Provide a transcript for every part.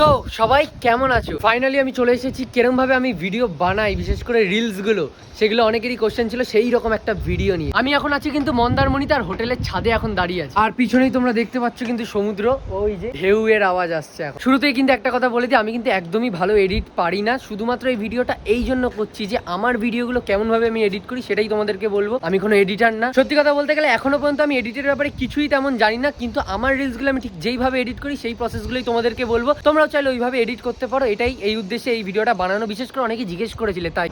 তো সবাই কেমন আছো? ফাইনালি আমি চলে এসেছি। কিরম ভাবে আমি ভিডিও বানাই, বিশেষ করে রিলসগুলো, সেগুলো অনেকেরই কোশ্চেন ছিল, সেই রকম একটা ভিডিও নিয়ে। আমি এখন আছি কিন্তু মন্দারমণি তার হোটেলের ছাদে এখন দাঁড়িয়ে আছি। আর পিছনেই তোমরা দেখতে পাচ্ছ কিন্তু সমুদ্র, ওই যে ঢেউ এর আওয়াজ আসছে এখন। শুরুতেই কিন্তু একটা কথা বলে দিই, আমি কিন্তু একদমই ভালো এডিট পারি না। শুধুমাত্র এই ভিডিওটা এই জন্য করছি যে, আমার ভিডিওগুলো কেমন ভাবে আমি এডিট করি সেটাই তোমাদেরকে বলব। আমি কোনো এডিটার না। সত্যি কথা বলতে গেলে এখনও পর্যন্ত আমি এডিটের ব্যাপারে কিছুই তেমন জানি না, কিন্তু আমার রিলসগুলো আমি ঠিক যেইভাবে এডিট করি, সেই প্রসেসগুলোই তোমাদেরকে বলব। তোমরাও চাইলে ওইভাবে এডিট করতে পারো। এটাই এই উদ্দেশ্যে এই ভিডিওটা বানানো। বিশেষ করে অনেকে জিজ্ঞেস করেছিলে তাই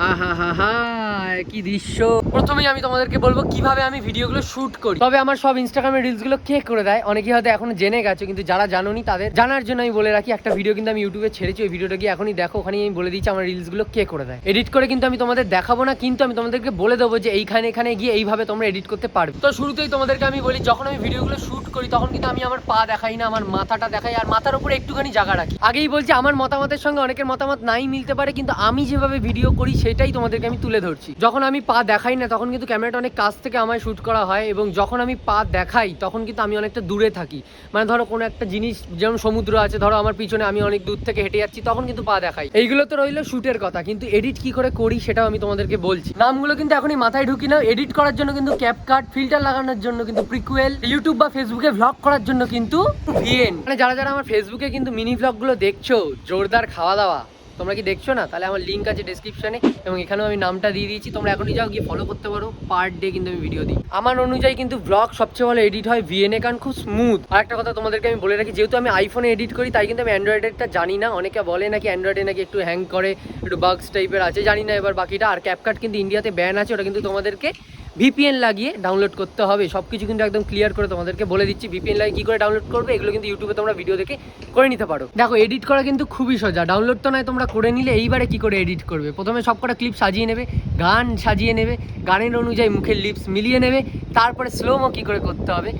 কি দৃশ্য। প্রথমেই আমি তোমাদেরকে বলব কীভাবে আমি ভিডিওগুলো শুট করি? তবে আমার সব ইনস্টাগ্রামের রিলসগুলো কে করে দেয়? অনেকেই হয়তো এখন জেনে গেছো কিন্তু যারা জানোনি তাদের জানার জন্য আমি বলে রাখি একটা ভিডিও কিন্তু আমি ইউটিউবে ছেড়েছি। ওই ভিডিওটা গিয়ে এখনই দেখো ওখানে আমি বলে দিচ্ছি আমার রিলসগুলো কে করে দেয়। এডিট করে কিন্তু আমি তোমাদের দেখাবো না কিন্তু আমি তোমাদেরকে বলে দেবো যে এইখানে এখানে গিয়ে এইভাবে তোমরা এডিট করতে পারবে। তো শুরুতেই তোমাদেরকে আমি বলি যখন আমি ভিডিওগুলো শুট করি তখন কিন্তু আমি আমার পা দেখাই না আমার মাথাটা দেখাই আর মাথার উপরে একটুখানি জায়গা রাখি। আগেই বলছি, আমার মতামতের সঙ্গে অনেকের মতামত নাই, মিলতে পারে, কিন্তু আমি যেভাবে ভিডিও করি, সেটাই তোমাদেরকে আমি তুলে ধরছি। যখন আমি পা দেখাই না, তখন কিন্তু ক্যামেরাটা অনেক কাছ থেকে আমায় শ্যুট করা হয়, এবং যখন আমি পা দেখাই, তখন কিন্তু আমি অনেকটা দূরে থাকি। মানে ধরো, কোনো একটা জিনিস, যেমন সমুদ্র আছে, ধরো, আমার পিছনে আমি অনেক দূর থেকে হেঁটে যাচ্ছি, তখন কিন্তু পা দেখাই। এইগুলো তো রইল শ্যুটের কথা, কিন্তু এডিট কি করে করি, সেটাও আমি তোমাদেরকে বলছি। নামগুলো কিন্তু এখনই মাথায় ঢুকি না এডিট করার জন্য কিন্তু ক্যাপকাট ফিল্টার লাগানোর জন্য কিন্তু প্রিকুয়েল ইউটিউব বা ফেসবুকে ভ্লগ করার জন্য কিন্তু ভিএন মানে যারা যারা আমার ফেসবুকে কিন্তু মিনি ভ্লগগুলো দেখছ? জোরদার খাওয়া দাওয়া তোমরা কি দেখছ না? তাহলে আমার লিঙ্ক আছে ডেসক্রিপশনে এবং এখানেও আমি নামটা দিয়ে দিয়েছি। তোমরা এখনই যাও, গিয়ে ফলো করতে পারো। পার ডে কিন্তু আমি ভিডিও দিই। আমার অনুযায়ী কিন্তু ব্লগ সবচেয়ে ভালো এডিট হয় ভিএনএ কারণ খুব স্মুথ আর একটা কথা তোমাদেরকে আমি বলে রাখি, যেহেতু আমি আইফোনে এডিট করি, তাই কিন্তু আমি অ্যান্ড্রয়েডেরটা জানি না। অনেকে বলে নাকি অ্যান্ড্রয়েডে নাকি একটু হ্যাং করে, একটু বাগস টাইপের আছে, জানি না এবার বাকিটা। আর ক্যাপকাট কিন্তু ইন্ডিয়াতে ব্যান আছে, ওটা কিন্তু তোমাদেরকে ভিপিএন লাগিয়ে ডাউনলোড করতে হবে। সব কিছু কিন্তু একদম ক্লিয়ার করে তোমাদেরকে বলে দিচ্ছি। ভিপিএন লাগিয়ে কী করে ডাউনলোড করবে, এগুলো কিন্তু ইউটিউবে তোমরা ভিডিও দেখে করে নিতে পারো। দেখো এডিট করা কিন্তু খুবই সোজা। ডাউনলোড তো নয়, তোমরা করে নিলে এইবারে কি করে এডিট করবে? প্রথমে সব কটা ক্লিপ সাজিয়ে নেবে, গান সাজিয়ে নেবে, গানের অনুযায়ী মুখের লিপস মিলিয়ে নেবে, তারপরে স্লোমো কি করে করতে হবে?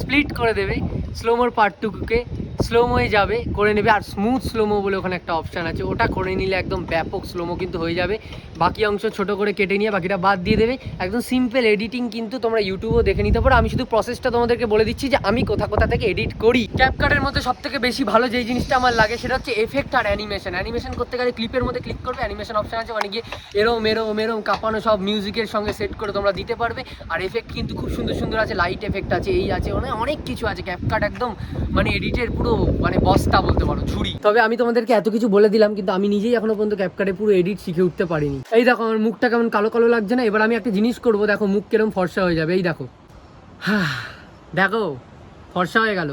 স্প্লিট করে দেবে স্লোমোর পার্টটুকুকে স্লোমোয়ে যাবে, করে নেবে। আর স্মুথ স্লোমো বলে ওখানে একটা অপশান আছে। ওটা করে নিলে একদম ব্যাপক স্লোমো কিন্তু হয়ে যাবে। বাকি অংশ ছোট করে কেটে নিয়ে বাকিটা বাদ দিয়ে দেবে। একদম সিম্পল এডিটিং কিন্তু তোমরা ইউটিউবেও দেখে নিতে পারো। আমি শুধু প্রসেসটা তোমাদেরকে বলে দিচ্ছি যে, আমি কোথা কোথা থেকে এডিট করি। ক্যাপকাটের মধ্যে সব থেকে বেশি ভালো যেই জিনিসটা আমার লাগে, সেটা হচ্ছে এফেক্ট আর অ্যানিমেশন অ্যানিমেশন করতে গেলে ক্লিপের মধ্যে ক্লিক করবে অ্যানিমেশন অপশান আছে মানে গিয়ে এরম এরম এরম কাঁপানো সব মিউজিকের সঙ্গে সেট করে তোমরা দিতে পারবে। আর এফেক্ট কিন্তু খুব সুন্দর সুন্দর আছে লাইট এফেক্ট আছে, এই আছে, অনেক কিছু আছে। ক্যাপকাট একদম মানে এডিটের পুরো মানে বস্তা বলতে পারো, ঝুড়ি। তবে আমি তোমাদেরকে এত কিছু বলে দিলাম, কিন্তু আমি নিজেই এখনও পর্যন্ত ক্যাপকাটে পুরো এডিট শিখে উঠতে পারিনি। এই দেখো, আমার মুখটা কেমন কালো কালো লাগছে না? এবার আমি একটা জিনিস করব, দেখো, মুখ কেরম ফর্সা হয়ে যাবে। এই দেখো। হ্যাঁ দেখো, ফর্সা হয়ে গেল।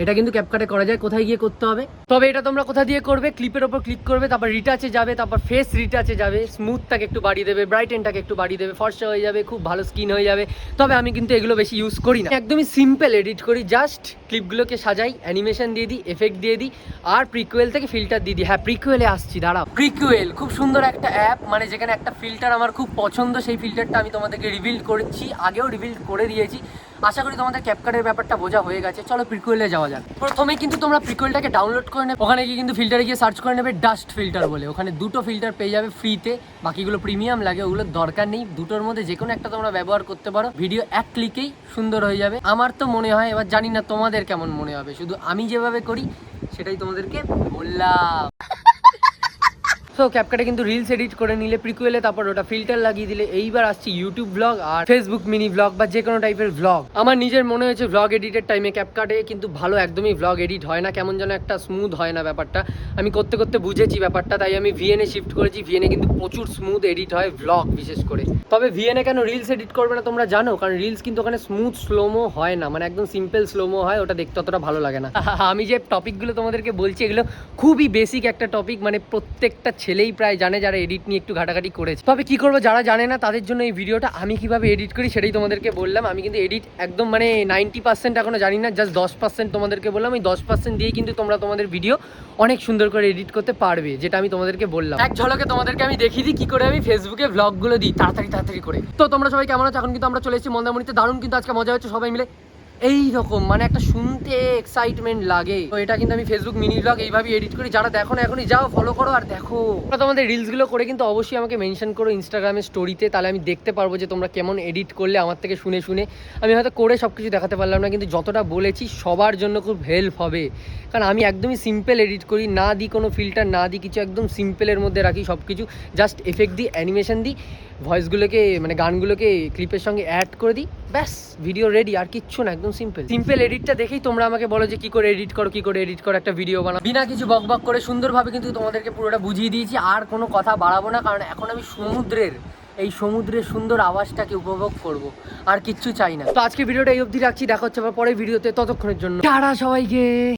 এটা কিন্তু ক্যাপকাটে করা যায়, কোথায় গিয়ে করতে হবে। তবে এটা তোমরা কোথা দিয়ে করবে? ক্লিপের ওপর ক্লিক করবে, তারপর রিটাচে যাবে, তারপর ফেস রিটাচে যাবে স্মুথটাকে একটু বাড়িয়ে দেবে ব্রাইটেনটাকে একটু বাড়িয়ে দেবে, ফর্সা হয়ে যাবে, খুব ভালো স্কিন হয়ে যাবে। তবে আমি কিন্তু এগুলো বেশি ইউজ করি না। একদমই সিম্পল এডিট করি জাস্ট ক্লিপগুলোকে সাজাই অ্যানিমেশন দিয়ে দিই এফেক্ট দিয়ে দিই, আর প্রিকুয়েল থেকে ফিল্টার দিয়ে দিই। হ্যাঁ প্রিকুয়েলে আসছি, দাঁড়াও। প্রিকুয়েল খুব সুন্দর একটা অ্যাপ মানে যেখানে একটা ফিল্টার আমার খুব পছন্দ, সেই ফিল্টারটা আমি তোমাদেরকে রিভিল করেছি, আগেও রিভিল করে দিয়েছি। আশা করি তোমাদের ক্যাপকাটের ব্যাপারটা বোঝা হয়ে গেছে। চলো প্রিকুয়েলে যাওয়া যাক। প্রথমে কিন্তু তোমরা প্রিকুয়েলটাকে ডাউনলোড করে নেবে। ওখানে গিয়ে কিন্তু ফিল্টারে গিয়ে সার্চ করে নেবে ডাস্ট ফিল্টার বলে। ওখানে দুটো ফিল্টার পেয়ে যাবে ফ্রিতে বাকিগুলো প্রিমিয়াম লাগে ওগুলোর দরকার নেই। দুটোর মধ্যে যে কোনো একটা তোমরা ব্যবহার করতে পারো। ভিডিও এক ক্লিকেই সুন্দর হয়ে যাবে। আমার তো মনে হয়, এবার জানি না তোমাদের কেমন মনে হবে। শুধু আমি যেভাবে করি, সেটাই তোমাদেরকে বললাম। সো ক্যাপকাটে কিন্তু রিলস এডিট করে নিলে প্রিকুয়েলে তারপর ওটা ফিল্টার লাগিয়ে দিলে এইবার আসছি ইউটিউব ব্লগ আর ফেসবুক মিনি ব্লগ বা যে কোনো টাইপের ব্লগ আমার নিজের মনে হয়েছে ব্লগ এডিটের টাইমে ক্যাপকাটে কিন্তু ভালো একদমই ব্লগ এডিট হয় না, কেমন যেন একটা স্মুথ হয় না ব্যাপারটা। আমি করতে করতে বুঝেছি ব্যাপারটা, তাই আমি ভিএনএ শিফট করেছি ভিএনএ কিন্তু প্রচুর স্মুথ এডিট হয় ব্লগ বিশেষ করে। তবে ভিএনএ কেন রিলস এডিট করবে না তোমরা জানো? কারণ রিলস কিন্তু ওখানে স্মুথ স্লোমো হয় না মানে একদম সিম্পল স্লোমো হয়, ওটা দেখতে অতটা ভালো লাগে না। আমি যে টপিকগুলো তোমাদেরকে বলছি, এগুলো খুবই বেসিক একটা টপিক মানে প্রত্যেকটা ছেলেই প্রায় জানে যারা এডিট নিয়ে একটু ঘাটাঘাটি করেছে। তবে কি করব, যারা জানে না তাদের জন্য এই ভিডিওটা আমি কীভাবে এডিট করি সেটাই তোমাদেরকে বললাম। আমি কিন্তু এডিট একদম মানে নাইনটি পার্সেন্ট এখনও জানি না জাস্ট দশ পার্সেন্ট তোমাদেরকে বললাম। এই দশ পার্সেন্ট দিয়েই কিন্তু তোমরা তোমাদের ভিডিও অনেক সুন্দর করে এডিট করতে পারবে, যেটা আমি তোমাদেরকে বললাম। এক ঝলকে তোমাদেরকে আমি দেখিয়ে দিই কি করে আমি ফেসবুকে ব্লগগুলো দিই, তাড়াতাড়ি তাড়াতাড়ি করে। তো তোমরা সবাই কেমন আছো? এখন কিন্তু আমরা চলে এসেছি মন্দারমণিতে। দারুণ কিন্তু আজকে মজা হচ্ছে সবাই মিলে। এই রকম মানে একটা শুনতে এক্সাইটমেন্ট লাগে। তো এটা কিন্তু আমি ফেসবুক মিনি ব্লগ এইভাবে এডিট করি। যারা দেখো না, এখনই যাও ফলো করো আর দেখো। তোমরা তোমাদের রিলসগুলো করে কিন্তু অবশ্যই আমাকে মেনশন করো ইনস্টাগ্রামের স্টোরিতে তাহলে আমি দেখতে পারব যে তোমরা কেমন এডিট করলে আমার থেকে শুনে শুনে। আমি হয়তো করে সব কিছু দেখাতে পারলাম না, কিন্তু যতটা বলেছি সবার জন্য খুব হেল্প হবে। কারণ আমি একদমই সিম্পল এডিট করি, না দিই কোনো ফিল্টার না দিই কিছু, একদম সিম্পলের মধ্যে রাখি সব কিছু জাস্ট এফেক্ট দিই অ্যানিমেশন দিই ভয়েসগুলোকে মানে গানগুলোকে ক্লিপের সঙ্গে অ্যাড করে দিই, ব্যাস ভিডিও রেডি আর কিচ্ছু না, একদম সিম্পল সিম্পল এডিটটা দেখেই তোমরা আমাকে বলো যে কি করে এডিট করো, কি করে এডিট করো, একটা ভিডিও বানাও। বিনা কিছু বক বক করে সুন্দরভাবে কিন্তু তোমাদেরকে পুরোটা বুঝিয়ে দিয়েছি, আর কোনো কথা বাড়াবো না, কারণ এখন আমি সমুদ্রের, এই সমুদ্রের সুন্দর আওয়াজটাকে উপভোগ করব, আর কিচ্ছু চাই না। তো আজকে ভিডিওটা এই অবধি রাখছি, দেখা হচ্ছে আবার পরের ভিডিওতে, ততক্ষণের জন্য। টাটা সবাইকে!